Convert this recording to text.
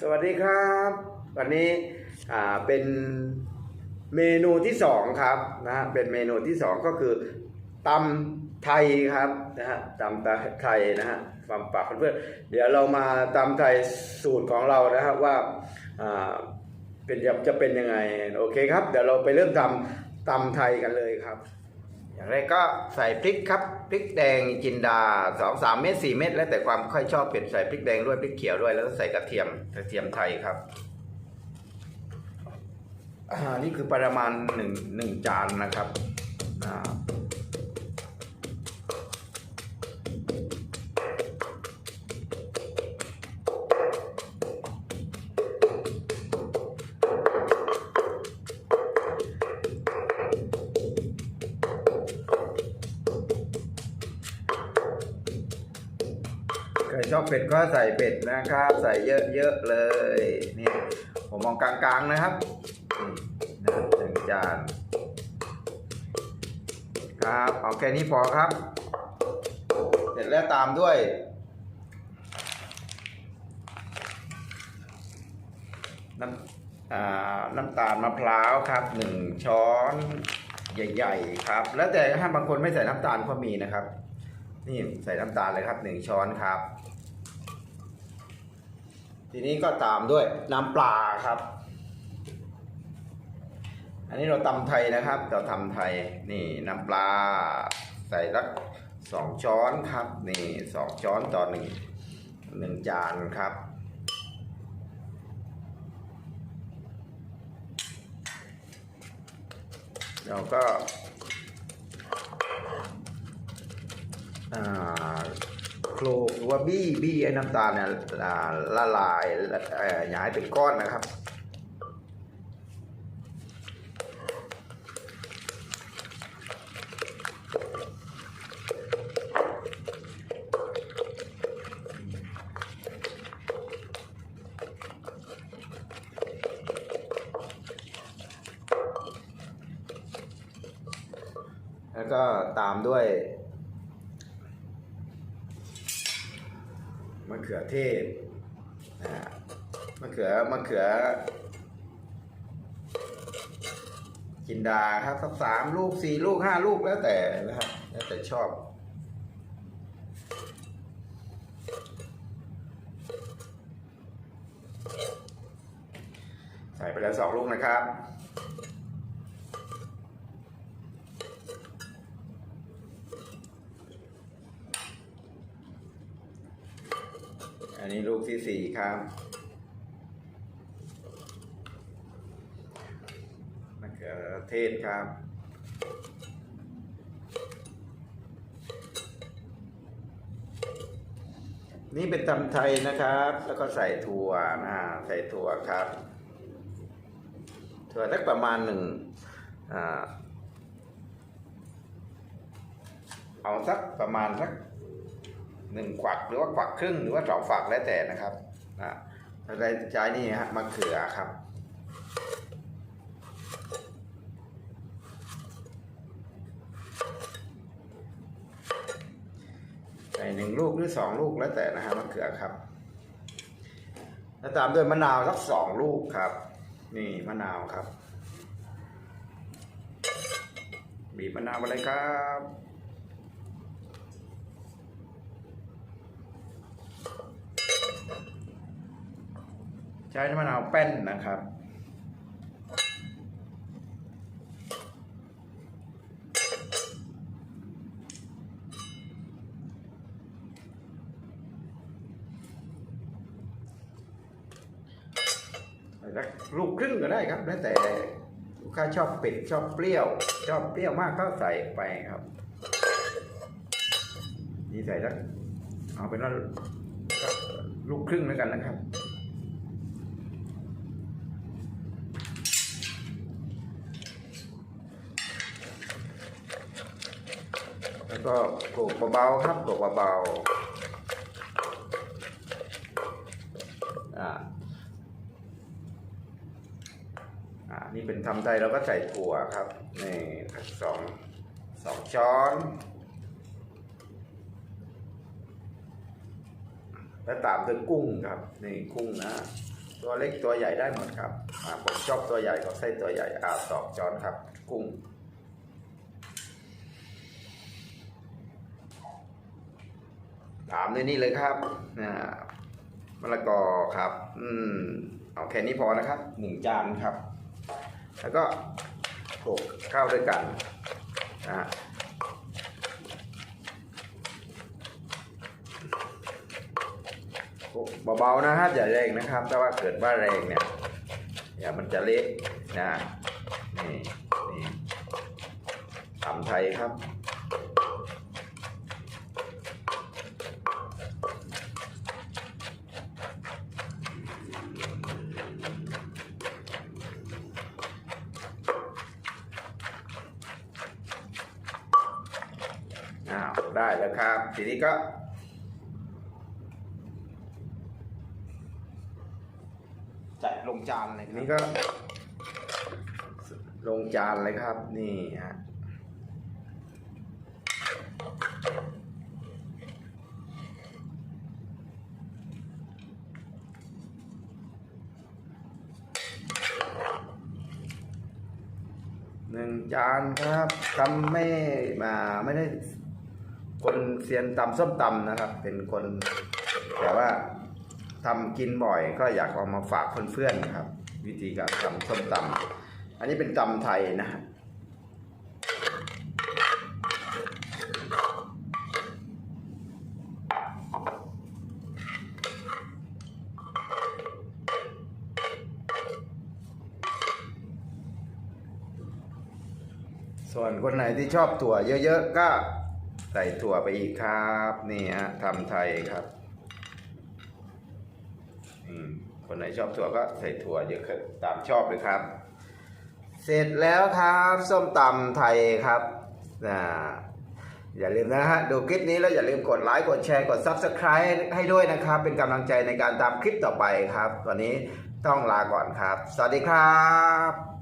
สวัสดีครับ วันนี้อ่าเป็นเมนูที่สองครับนะฮะเป็นเมนูที่สองก็คือตำไทยครับนะฮะตำไทยนะฮะฟังปากเพื่อนเดี๋ยวเรามาตำไทยสูตรของเรานะครับว่าอ่าเป็นจะเป็นยังไงโอเคครับ เดี๋ยวเราไปเริ่มทำตำไทยกันเลยครับ อย่างแรกก็ใส่พริกครับพริกแดงจินดาสองสามเม็ดสี่เม็ดแล้วแต่ความค่อยชอบเผ็ดใส่พริกแดงด้วยพริกเขียวด้วยแล้วก็ใส่กระเทียมกระเทียมไทยครับอ่านี่คือประมาณหนึ่งหนึ่งจานนะครับอ่า ชอบเผ็ดก็ใส่เผ็ดนะครับ ใส่เยอะๆเลยนี่ผมมองกลางๆนะครับนี่นะหนึ่งจานครับเอาแค่นี้พอครับ เสร็จแล้วตามด้วยน้ำน้ำตาลมะพร้าวครับหนึ่งช้อนใหญ่ ๆ ครับ แล้วแต่ถ้าบางคนไม่ใส่น้ำตาลก็มีนะครับ นี่ใส่น้ำตาลเลยครับหนึ่งช้อนครับ ทีนี้ก็ตามด้วยน้ำปลาครับ อันนี้เราตำไทยนะครับ เราทำไทยนี่น้ำปลา ใส่สักสองช้อนครับ นี่สองช้อนต่อหนึ่งหนึ่งจานครับเราก็อ่า โคลกหรือว่าบี้บี้ไอ้น้ำตาลเนี่ยละลายอย่าให้เป็นก้อนนะครับแล้วก็ตามด้วย มะเขือเทศนะมะเขือมะเขือ จินดาครับสักสามลูกสี่ลูกห้าลูกแล้วแต่นะครับแล้วแต่ชอบใส่ไปแล้วสองลูกนะครับ อันนี้ลูกที่สี่ครับ มะเขือเทศครับ นี่เป็นตำไทยนะครับ แล้วก็ใส่ถั่วนะฮะใส่ถั่วครับ ถั่วสักประมาณหนึ่งอ่าเอาสักประมาณสัก หนึ่งขวักหรือว่าขวักครึ่งหรือว่าสองฝักแล้วแต่นะครับนะแล้วได้ใช้นี่ฮะมะเขือครับใส่หนึ่งลูกหรือสองลูกแล้วแต่นะฮะมะเขือครับแล้วตามด้วยมะนาวสักสองลูกครับ นี่มะนาวครับ บีบมะนาวมาเลยครับ ช้น้ำมะนาวแป้นนะครับลูกครึ่งก็ได้ครับ แล้วแต่ลูกค้าชอบเผ็ดชอบเปรี้ยว ชอบเปรี้ยวมากก็ใส่ไปครับ นี่ใส่สักเอาเป็นว่าลูกครึ่งแล้วกันนะครับ แล้ว ก็โขลกเบาๆครับโขลกเบาๆอ่าอ่านี่เป็นทำไทยเราก็ใส่ถั่วครับนี่สองสองช้อน แล้วตามด้วยกุ้งครับนี่กุ้งนะตัวเล็กตัวใหญ่ได้หมดครับผมชอบตัวใหญ่ก็ใส่ตัวใหญ่อ่าตอกจอนครับ กุ้ง ตามด้วยนี่เลยครับอ่ามะละกอครับ อืมเอาแค่นี้พอนะครับหนึ่งจานครับ แล้วก็โขลกข้าวด้วยกันนะฮะโขลกเบาๆนะครับอย่าแรงนะครับ ถ้าว่าเกิดว่าแรงเนี่ยอย่ามันจะเละนะนี่นี่ตำไทยครับ อ้าวได้แล้วครับ ทีนี้ก็ จัดลงจานเลยทีครับนี้ก็ลงจานเลยครับ นี่ฮะหนึ่งจานครับทำไม่มาไม่ได้ คนเซียนตำส้มตำนะครับ เป็นคนแต่ว่าทำกินบ่อยก็อยากเอามาฝากเพื่อนๆนะครับ วิธีการทำส้มตำอันนี้เป็นตำไทยนะฮะส่วนคนไหนที่ชอบถั่วเยอะๆก็ ใส่ถั่วไปอีกครับ นี่ฮะทำไทยครับคนไหนชอบถั่วก็ใส่ถั่วเยอะขึ้นตามชอบเลยครับ เสร็จแล้วครับส้มตำไทยครับอ่าอย่าลืมนะฮะ ดูคลิปนี้แล้วอย่าลืมกดไลค์กดแชร์กด Subscribe ให้ด้วยนะครับ เป็นกำลังใจในการตามคลิปต่อไปครับ ตอนนี้ต้องลาก่อนครับ สวัสดีครับ